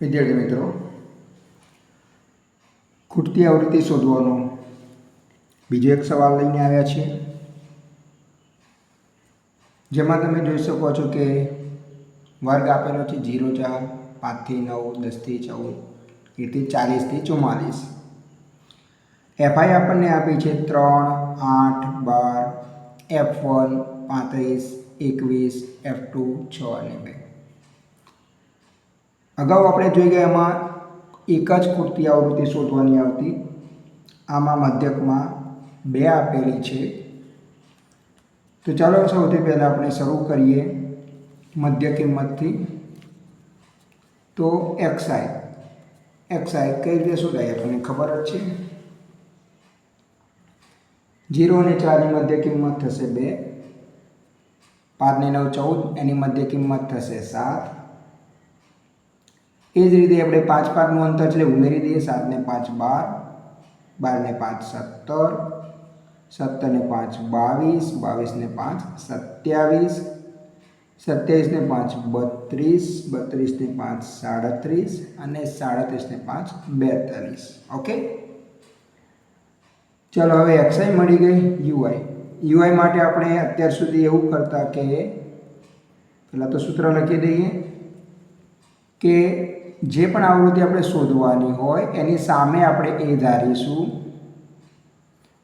વિદ્યાર્થી મિત્રો, ખૂટતી આવૃત્તિ શોધવાનો બીજો એક સવાલ લઈને આવ્યા છીએ. જેમાં તમે જોઈ શકો છો કે વર્ગ આપેલો છે ઝીરો, ચાર, પાંચથી નવ, દસથી ચૌદ એથી ચાલીસથી ચુમ્માલીસ. એફઆઈ આપણને આપી છે ત્રણ, આઠ, બાર, એફ વન, પાંત્રીસ, એકવીસ, એફ ટુ, છ અને બે. અગાઉ આપણે જોઈ ગયા એમાં એક જ ખૂટતી આવૃત્તિ શોધવાની આવતી. આમાં મધ્યકમાં બે આપેલી છે. તો ચાલો સૌથી પહેલાં આપણે શરૂ કરીએ મધ્ય કિંમતથી. તો એક્સઆઈ. એક્સઆઈ કઈ રીતે શોધાય આપણને ખબર જ છે? જીરો અને ચારની મધ્ય કિંમત થશે બે. પાંચ ને નવ ચૌદ, એની મધ્ય કિંમત થશે સાત. એ જ રીતે આપણે પાંચ પાંચનું અંતર છે ઉમેરી દઈએ સાતને પાંચ બાર બારને પાંચ સત્તર સત્તરને પાંચ બાવીસ બાવીસને પાંચ સત્યાવીસ સત્યાવીસને પાંચ બત્રીસ બત્રીસને પાંચ સાડત્રીસ અને સાડત્રીસને પાંચ બેતાલીસ. ઓકે? ચલો, હવે એક્સઆઈ મળી ગઈ યુઆઈ યુઆઈ માટે આપણે અત્યાર સુધી એવું કરતા કે, પહેલાં તો સૂત્ર લખી દઈએ કે જે પણ આવૃત્તિ આપણે શોધવાની હોય, એની સામે આપણે એ ધારીશું.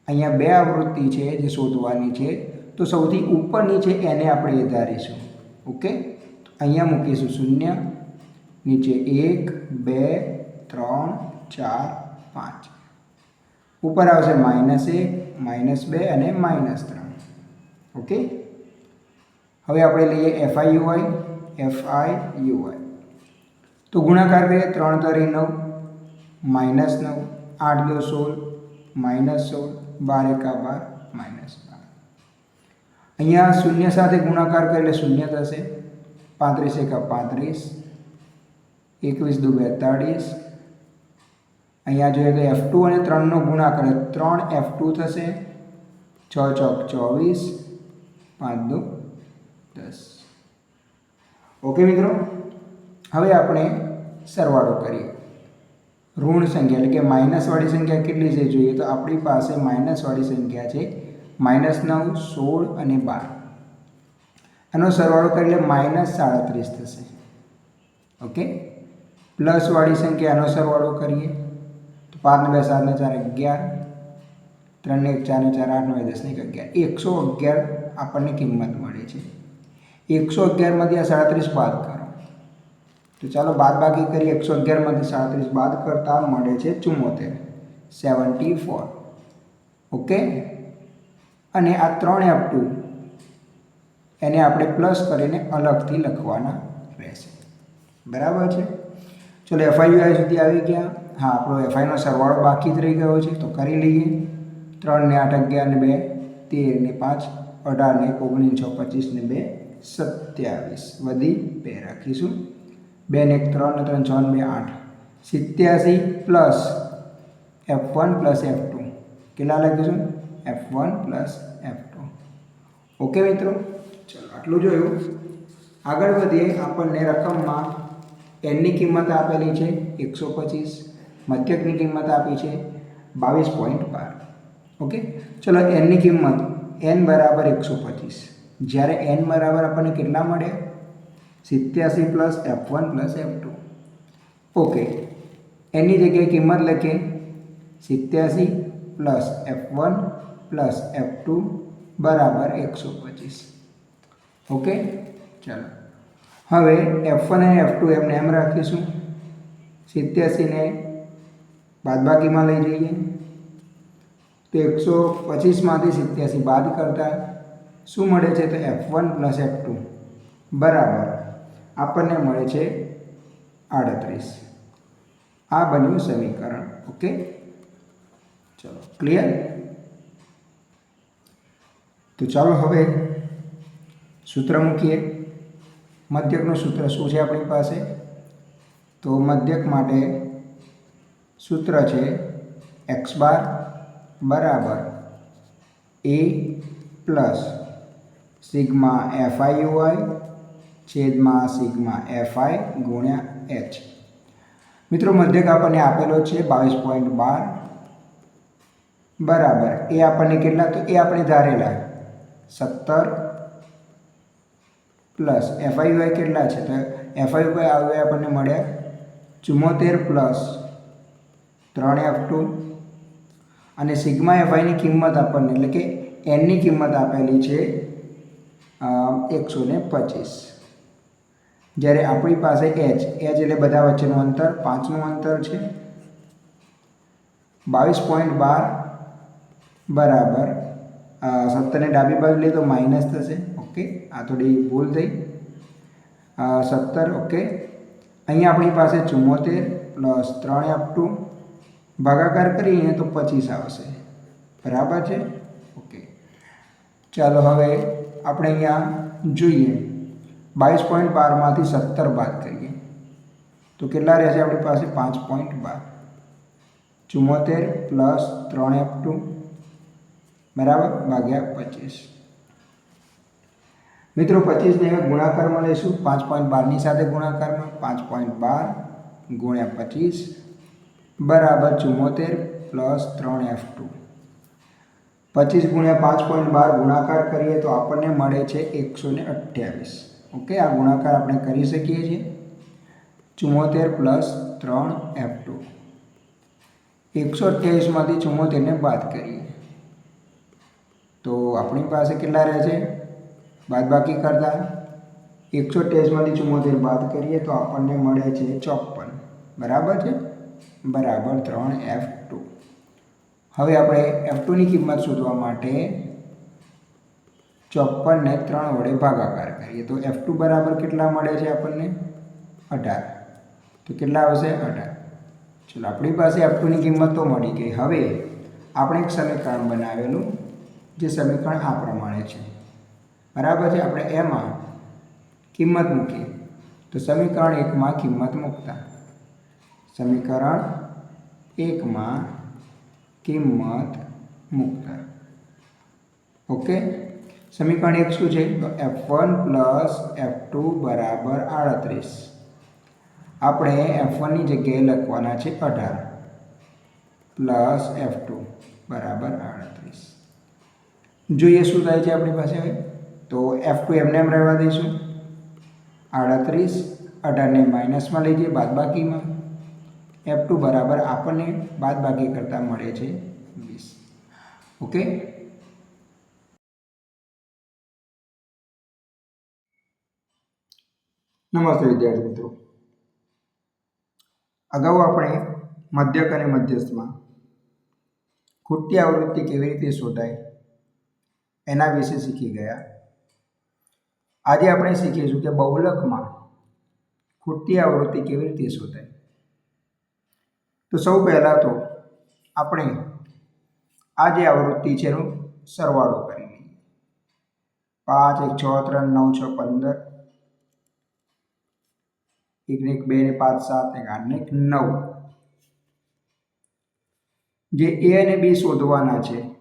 અહીંયા બે આવૃત્તિ છે જે શોધવાની છે. તો સૌથી ઉપરની છે, એને આપણે એ ધારીશું. ઓકે? અહીંયા મૂકીશું શૂન્ય, નીચે એક, બે, ત્રણ, ચાર, પાંચ. ઉપર આવશે માઇનસ એક, માઇનસ બે અને માઇનસ ત્રણ. ઓકે? હવે આપણે લઈએ એફઆઈ યુઆઈ એફઆઈ યુઆઈ તો ગુણાકાર કરીએ ત્રણ તરી નવ માઇનસ નવ આઠ દો સોળ માઇનસ સોળ બાર એકા બાર માઇનસ બાર અહીંયા શૂન્ય સાથે ગુણાકાર કરીએ એટલે શૂન્ય થશે પાંત્રીસ એકા પાંત્રીસ એકવીસ દુ બેતાળીસ અહીંયા જોઈએ તો એફ ટુ અને ત્રણનો ગુણાકાર ત્રણ એફ ટુ થશે છ ચોક ચોવીસ પાંચ દો દસ ઓકે મિત્રો હવે આપણે સરવાળો કરીએ. ઋણ સંખ્યા એટલે કે માઇનસવાળી સંખ્યા કેટલી છે જોઈએ તો આપણી પાસે માઇનસવાળી સંખ્યા છે માઇનસ નવ, સોળ અને બાર. એનો સરવાળો કરી લે માઇનસ સાડત્રીસ થશે. ઓકે? પ્લસવાળી સંખ્યા એનો સરવાળો કરીએ. તો પાંચને બે સાતને ચાર અગિયાર. ત્રણને એક ચારને ચાર, આઠ નવે દસને એક, અગિયાર. એકસો અગિયાર આપણને કિંમત મળે છે. એકસો અગિયારમાંથી આ સાડત્રીસ બાદ તો ચાલો બાદ બાકી કરીએ. એકસો અગિયારમાંથી સાડત્રીસ બાદ કરતાં મળે છે ચુમ્મોતેર સેવન્ટી ફોર. ઓકે? અને આ ત્રણ એફ ટુ. એને આપણે પ્લસ કરીને અલગથી લખવાના રહેશે. બરાબર છે? ચલો એફઆઈયુઆઈ સુધી આવી ગયા. હા, આપણો એફઆઈનો સરવાળો બાકી જ રહી ગયો છે, તો કરી લઈએ. ત્રણ ને આઠ અગિયાર ને બે, તેર ને પાંચ, અઢાર ને ઓગણીસ પચીસ ને બે, સત્યાવીસ. વધી બે રાખીશું. બે ને એક ત્રણ ને ત્રણ, છ બે, આઠ. સિત્યાસી plus F one plus F two. કેટલા લખીશું F one plus F two. Okay મિત્રો? ચલો, આટલું જોયું. આગળ વધીએ આપણને રકમમાં એનની કિંમત આપેલી છે, એકસો પચીસ. મધ્યકની કિંમત આપી છે, બાવીસ પોઈન્ટ બાર. ઓકે? ચલો એનની કિંમત એન બરાબર એકસો પચીસ. જ્યારે એન બરાબર આપણને કેટલા મળે? સિત્યાસી plus F one plus F two okay એની જગ્યાએ કિંમત લખીએ સિત્યાસી plus F one plus F two બરાબર એકસો પચીસ ઓકે ચાલો હવે એફ વન અને એફ ટુ એમને એમ રાખીશું સિત્યાસીને બાદબાકીમાં લઈ જઈએ તો એકસો પચીસમાંથી સિત્યાસી બાદ કરતા શું મળે છે તો F one plus F two બરાબર આપણને મળે છે આડત્રીસ. આ બન્યું સમીકરણ. ઓકે? ચલો, ક્લિયર? તો ચાલો હવે સૂત્ર મૂકીએ. મધ્યકનું સૂત્ર શું છે આપણી પાસે? તો મધ્યક માટે સૂત્ર છે એક્સ બાર બરાબર A plus sigma FI UI છેદમાં સિગ્મા એફઆઈ ગુણ્યા એચ. મિત્રો, મધ્યક આપણને આપેલો છે બાવીસ પોઈન્ટ બાર. બરાબર. એ આપણને કેટલા? તો એ આપણે ધારેલા સત્તર પ્લસ એફઆઈવાય કેટલા છે? તો એફઆઈવાય આવે આપણને મળ્યા ચુમ્મોતેર પ્લસ ત્રણ એફ ટુ. અને સિગ્મા એફઆઈની કિંમત આપણને, એટલે કે એનની કિંમત આપેલી છે એકસો ને પચીસ. જ્યારે આપણી પાસે એચ એચ એટલે બધા વચ્ચેનું અંતર, પાંચનું અંતર છે. બાવીસ પોઈન્ટ બાર બરાબર. સત્તરને ડાબી બાજુ લઈએ તો માઇનસ થશે. ઓકે, આ થોડી ભૂલ થઈ. સત્તર, ઓકે. અહીંયા આપણી પાસે ચુમ્મોતેર પ્લસ ત્રણ આપટું ભાગાકાર કરીએ તો પચીસ આવશે. બરાબર છે? ઓકે. ચાલો હવે આપણે અહીંયા જોઈએ. બાવીસ પોઈન્ટ બારમાંથી સત્તર બાદ કરીએ તો કેટલા રહેશે આપણી પાસે? પાંચ પોઈન્ટ બાર. ચુમ્મોતેર પ્લસ ત્રણ એફ ટુ, બરાબર, ભાગ્યા પચીસ. મિત્રો પચીસને હવે ગુણાકારમાં લઈશું. પાંચ પોઈન્ટ બારની સાથે ગુણાકારમાં, પાંચ પોઈન્ટ બાર ગુણ્યા પચીસ, બરાબર ચુમ્મોતેર પ્લસ ત્રણ એફ ટુ. પચીસ ગુણ્યા પાંચ પોઈન્ટ બાર ગુણાકાર કરીએ તો આપણને મળે છે એકસો ને અઠ્યાવીસ. ઓકે, આ ગુણાકાર આપણે કરી શકીએ છીએ. ચુમ્મોતેર પ્લસ ત્રણ એફ ટુ. એકસો અઠ્યાવીસમાંથી ચુમ્મોતેરને બાદ કરીએ. તો આપણી પાસે કેટલા રહે છે? બાદ બાકી કરતા એકસો અઠ્યાવીસમાંથી ચુમ્મોતેર બાદ કરીએ તો આપણને મળે છે ચોપન બરાબર છે? બરાબર, ત્રણ એફ ટુ. હવે આપણે એફ ટુની કિંમત શોધવા માટે ચોપનને ત્રણ વડે ભાગાકાર કરીએ. તો એફ ટુ બરાબર કેટલા મળે છે આપણને? અઢાર. તો કેટલા આવશે? અઢાર. ચલો, આપણી પાસે એફ ટુની કિંમત તો મળી ગઈ. હવે આપણે એક સમીકરણ બનાવેલું, જે સમીકરણ આ પ્રમાણે છે. બરાબર છે? આપણે એમાં કિંમત મૂકીએ. તો સમીકરણ એકમાં કિંમત મૂકતા. સમીકરણ એકમાં કિંમત મૂકતા. ઓકે? સમીકરણ એક શું છે? તો F one plus F two બરાબર આડત્રીસ. આપણે એફ વનની જગ્યાએ લખવાના છે અઢાર પ્લસ એફ ટુ બરાબર આડત્રીસ. જોઈએ શું થાય છે આપણી પાસે હવે? તો એફ ટુ એમને એમ રહેવા દઈશું. આડત્રીસ, અઢારને માઇનસમાં લઈ જઈએ બાદબાકીમાં. એફ ટુ બરાબર આપણને બાદબાકી કરતાં મળે છે વીસ. ઓકે? નમસ્તે વિદ્યાર્થી મિત્રો. અગાઉ આપણે મધ્યક અને મધ્યસ્થમાં ખૂટતી આવૃત્તિ કેવી રીતે શોધાય એના વિશે શીખી ગયા. આજે આપણે શીખીશું કે બહુલકમાં ખૂટતી આવૃત્તિ કેવી રીતે શોધાય. તો સૌ પહેલાં તો આપણે આ જે આવૃત્તિ છે એનો સરવાળો કરી લઈએ. પાંચ, એક, છ, ત્રણ, નવ, છ, પંદર એક ને એક, બે ને પાંચ, સાત, એક, આઠ ને એક, નવ. જે એ અને બી શોધવાના છે,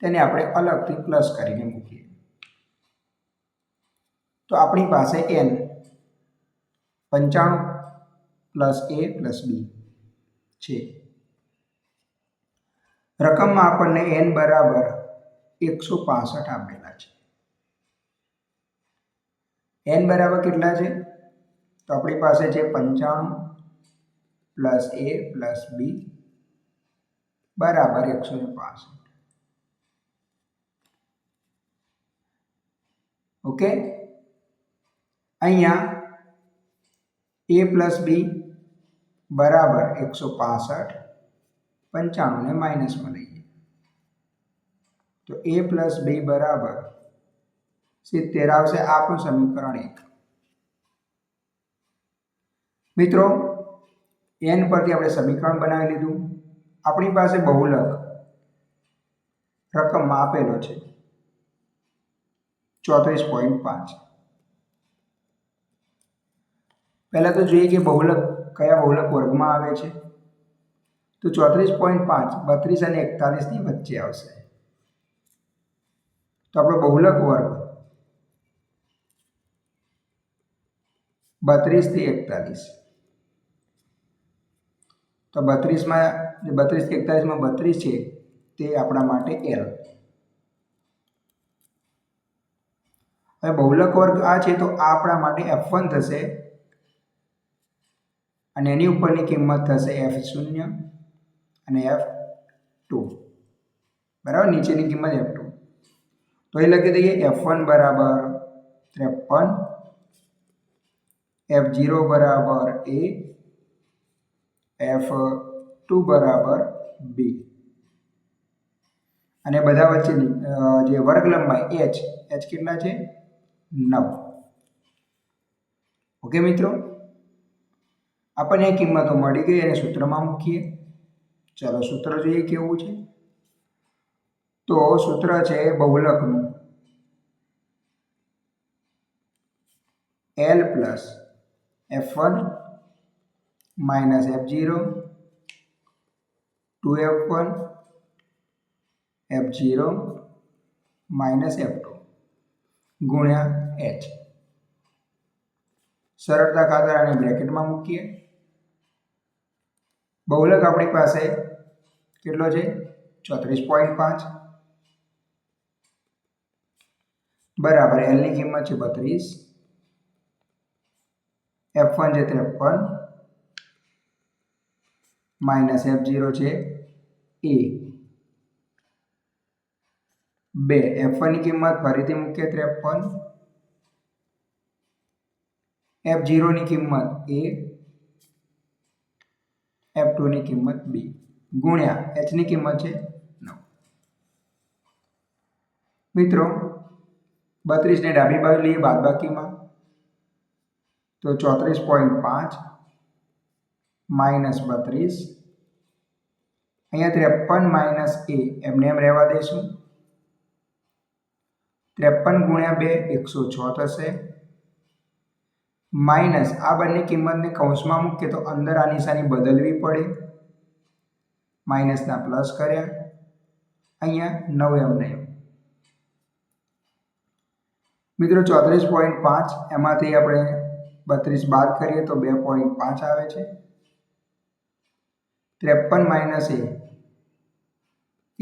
તેને આપણે અલગથી પ્લસ કરીને મૂકીએ. તો આપણી પાસે એન, પંચાણું પ્લસ એ પ્લસ બી છે. રકમમાં આપણને એન બરાબર એકસો પાસઠ આપેલા છે. એન બરાબર કેટલા છે? તો આપણી પાસે છે પંચાણું પ્લસ એ પ્લસ બી બરાબર એકસો ને પાસઠ ઓકે અહીંયા એ પ્લસ બી બરાબર એકસો પાસઠ પંચાણુંને માઇનસમાં લઈએ તો એ પ્લસ બી બરાબર સિત્તેર આવશે આપણું સમીકરણ એક મિત્રો, એન પરથી આપણે સમીકરણ બનાવી લીધું. આપણી પાસે બહુલક રકમમાં આપેલો છે. ચોત્રીસ પોઈન્ટ પાંચ. પહેલાં તો જોઈએ કે બહુલક કયા બહુલક વર્ગમાં આવે છે. તો ચોત્રીસ પોઈન્ટ પાંચ, બત્રીસ અને એકતાલીસની વચ્ચે આવશે. તો આપણો બહુલક વર્ગ બત્રીસથી એકતાલીસ. તો બત્રીસમાં બત્રીસ કે એકતાલીસમાં બત્રીસ છે, તે આપણા માટે એલ હવે બહુલક વર્ગ આ છે, તો આ આપણા માટે એફ વન થશે. અને એની ઉપરની કિંમત થશે એફ શૂન્ય અને એફ ટુ બરાબર? નીચેની કિંમત એફ ટુ તો એ લખી દઈએ એફ વન બરાબર ત્રેપન એફ ઝીરો બરાબર એ એફ ટુ બરાબર બી અને બધા વચ્ચેની જે વર્ગ લંબાઈ એચ એચ કેટલા છે? નવ. ઓકે મિત્રો? આપણને એ કિંમતો મળી ગઈ અને સૂત્રમાં મૂકીએ. ચાલો સૂત્ર જોઈએ કેવું છે. તો સૂત્ર છે બહુલકનું. L plus F one F one F zero minus F two ગુણ્યા એચ સરળતા ખાતર આને બ્રેકેટમાં મૂકીએ. બહુલક આપણી પાસે કેટલો છે? ચોત્રીસ પોઈન્ટ પાંચ. બરાબર એલની કિંમત છે બત્રીસ. એફ વન છે ત્રેપન. માઇનસ એફ ઝીરો છે એ. બે, એફ વનની કિંમત ફરીથી મૂકીએ ત્રેપન એફ ઝીરોની કિંમત એ, એફ ટુની કિંમત બી. ગુણ્યા એચની કિંમત છે નવ. મિત્રો, બત્રીસને ડાબી બાજુ લઈએ બાદબાકીમાં. તો ચોત્રીસ પોઈન્ટ પાંચ માઇનસ બત્રીસ. અહીંયા ત્રેપન માઇનસ એ, એમને એમ રહેવા દઈશું. ત્રેપન ગુણ્યા બે, એકસો છ થશે. માઇનસ, આ બંને કિંમતને કૌંસમાં મૂકીએ તો અંદર આ નિશાની બદલવી પડે. માઇનસના પ્લસ કર્યા. અહીંયા નવ એમ નહીં મિત્રો, ચોત્રીસ પોઈન્ટ પાંચ, એમાંથી આપણે બત્રીસ બાદ કરીએ તો બે પોઈન્ટ પાંચ આવે છે. ત્રેપન માઇનસ એ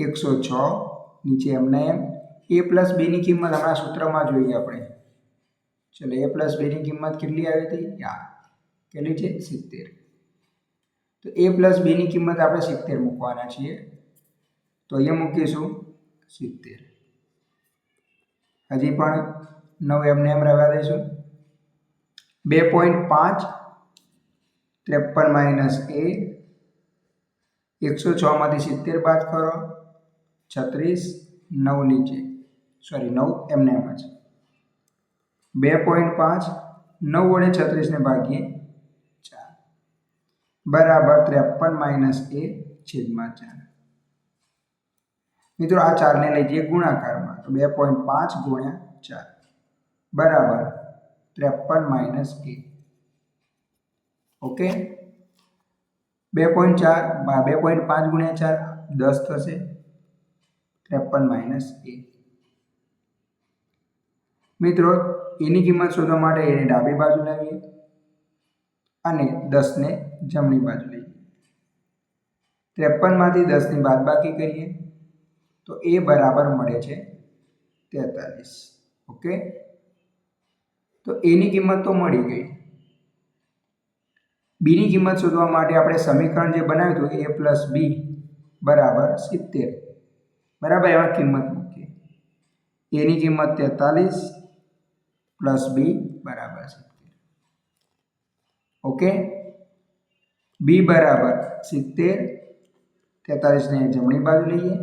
એકસો છ, નીચે એમને એમ. એ પ્લસ બીની કિંમત હમણાં સૂત્રમાં જોઈએ આપણે. ચલો, એ પ્લસ બીની કિંમત કેટલી આવી હતી? યા કેટલી છે? સિત્તેર. તો એ પ્લસ બીની કિંમત આપણે સિત્તેર મૂકવાના છીએ. તો અહીંયા મૂકીશું સિત્તેર. હજી પણ નવ એમને એમ રહેવા દઈશું. બે પોઈન્ટ પાંચ, ત્રેપન માઇનસ એ એકસો છમાંથી સિત્તેર બાદ કરો. છત્રીસ, નવ નીચે. સોરી નવ એમને એમ જ. બે પોઈન્ટ પાંચ, નવ વડે છત્રીસને ભાગીએ ચાર. બરાબર ત્રેપન માઇનસ એ છેદમાં ચાર. મિત્રો, આ ચારને લઈ જઈએ ગુણાકારમાં. તો બે પોઈન્ટ પાંચ ગુણ્યા ચાર. બરાબર ત્રેપન માઇનસ એ. ઓકે? બે પોઈન્ટ ચાર બે પોઈન્ટ પાંચ ગુણ્યા ચાર દસ થશે. ત્રેપન માઇનસ એ મિત્રો, એની કિંમત શોધવા માટે એને ડાબી બાજુ લાવીએ અને દસને જમણી બાજુ લઈએ. ત્રેપનમાંથી દસની બાદબાકી કરીએ તો એ બરાબર મળે છે તેતાલીસ. ઓકે? તો એની કિંમત તો મળી ગઈ. બીની કિંમત શોધવા માટે આપણે સમીકરણ જે બનાવ્યું હતું એ પ્લસ બી બરાબર સિત્તેર. બરાબર એમાં કિંમત મૂકીએ. એની કિંમત તેતાલીસ પ્લસ બી બરાબર સિત્તેર. ઓકે? બી બરાબર સિત્તેર. તેતાલીસને જમણી બાજુ લઈએ.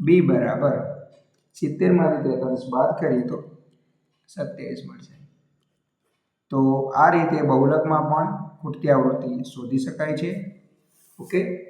બી બરાબર સિત્તેરમાંથી તેતાલીસ બાદ કરીએ તો સત્યાવીસ મળશે. તો આ રીતે બહુલકમાં પણ ખૂટતી આવૃત્તિ શોધી શકાય છે. ઓકે?